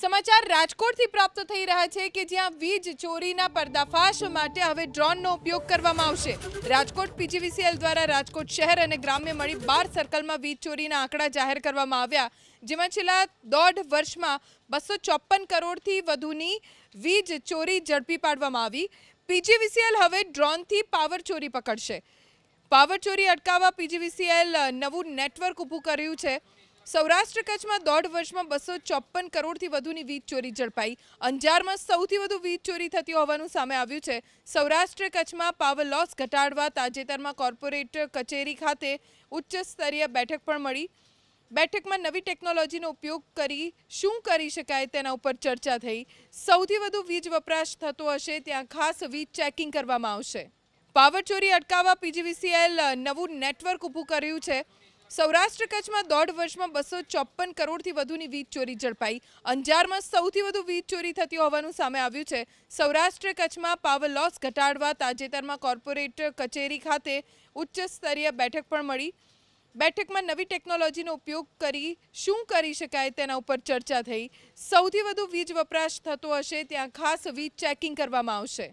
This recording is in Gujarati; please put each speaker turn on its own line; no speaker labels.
સમાચાર રાજકોટથી પ્રાપ્ત થઈ રહ્યા છે કે જ્યાં વીજ ચોરીના પર્દાફાશ માટે હવે ડ્રોનનો ઉપયોગ કરવામાં આવશે. રાજકોટ પીજીવીસીએલ દ્વારા રાજકોટ શહેર અને ગ્રામ્ય મળી બાર સર્કલમાં વીજ ચોરીના આંકડા જાહેર કરવામાં આવ્યા, જેમાં છેલ્લા દોઢ વર્ષમાં બસો ચોપન કરોડથી વધુની વીજ ચોરી ઝડપી પાડવામાં આવી. પીજીવીસીએલ હવે ડ્રોનથી પાવર ચોરી પકડશે. પાવર ચોરી અટકાવવા પીજીવીસીએલ નવું નેટવર્ક ઊભું કર્યું છે. સૌરાષ્ટ્ર કચ્છમાં દોઢ વર્ષમાં બસો ચોપન કરોડથી વધુની વીજ ચોરી ઝડપાઈ. અંજારમાં સૌથી વધુ વીજ ચોરી થતી હોવાનું સામે આવ્યું છે. સૌરાષ્ટ્ર કચ્છમાં પાવર લોસ ઘટાડવા તાજેતરમાં કોર્પોરેટ કચેરી ખાતે ઉચ્ચ સ્તરીય બેઠક પણ મળી. બેઠકમાં નવી ટેકનોલોજીનો ઉપયોગ કરી શું કરી શકાય તેના ઉપર ચર્ચા થઈ. સૌથી વધુ વીજ વપરાશ થતો હશે ત્યાં ખાસ વીજ ચેકિંગ કરવામાં આવશે. પાવર ચોરી અટકાવવા પીજીવીસીએલ નવું નેટવર્ક ઊભું કર્યું છે. સૌરાષ્ટ્ર કચ્છમાં દોઢ વર્ષમાં બસો ચોપન કરોડથી વધુની વીજ ચોરી ઝડપાઈ. અંજારમાં સૌથી વધુ વીજ ચોરી થતી હોવાનું સામે આવ્યું છે. સૌરાષ્ટ્ર કચ્છમાં પાવર લોસ ઘટાડવા તાજેતરમાં કોર્પોરેટ કચેરી ખાતે ઉચ્ચ સ્તરીય બેઠક પણ મળી. બેઠકમાં નવી ટેકનોલોજીનો ઉપયોગ કરી શું કરી શકાય તેના ઉપર ચર્ચા થઈ. સૌથી વધુ વીજ વપરાશ થતો હશે, ત્યાં ખાસ વીજ ચેકિંગ કરવામાં આવશે.